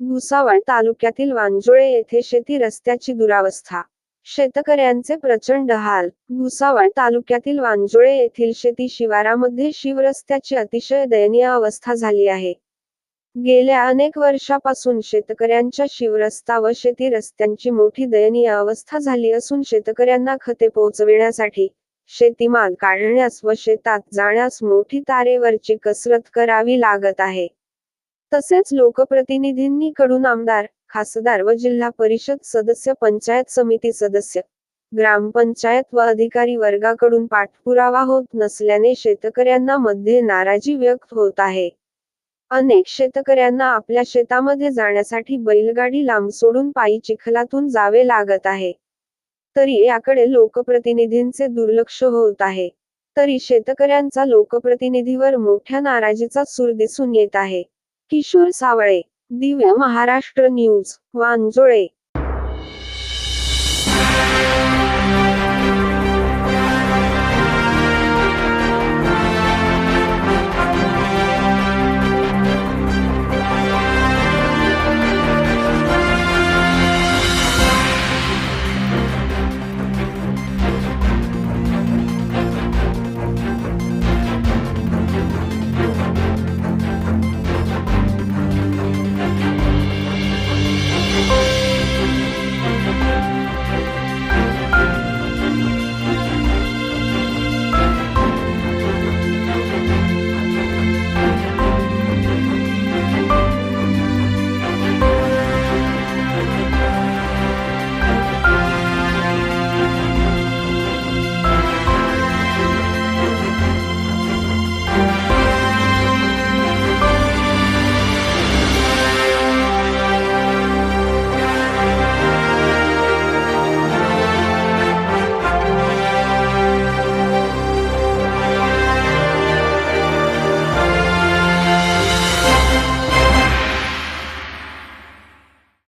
भुसावळ तालुक्यातील वांजोळे येथे शेती रस्त्याची दुरावस्था. शेतकऱ्यांचे प्रचंड हाल. भुसावळ तालुक्यातील वांजोळे येथील शेती शिवारामध्ये शिवरस्त्याची अतिशय दयनीय अवस्था झाली आहे. गेल्या अनेक वर्षापासून शेतकऱ्यांच्या शिवरस्ता व शेती रस्त्यांची मोठी दयनीय अवस्था झाली असून शेतकऱ्यांना खते पोहोचविण्यासाठी शेतीमाल काढण्यास व शेतात जाण्यास मोठी तारेवरची कसरत करावी लागत आहे. तसेच लोकप्रतिनिधींनीकडून आमदार खासदार व जिल्हा परिषद सदस्य पंचायत समिती सदस्य ग्रामपंचायत व अधिकारी वर्गाकडून पाठपुरावा होत नसल्याने शेतकऱ्यांना मध्ये नाराजी व्यक्त होत आहे. अनेक शेतकऱ्यांना आपल्या शेतामध्ये जाण्यासाठी बैलगाडी लांब सोडून पायी चिखलातून जावे लागत आहे. तरी याकडे लोकप्रतिनिधींचे दुर्लक्ष होत आहे. तरी शेतकऱ्यांचा लोकप्रतिनिधीवर मोठ्या नाराजीचा सूर दिसून येत आहे. किशोर सावळे दिव्य महाराष्ट्र न्यूज वांजोळे.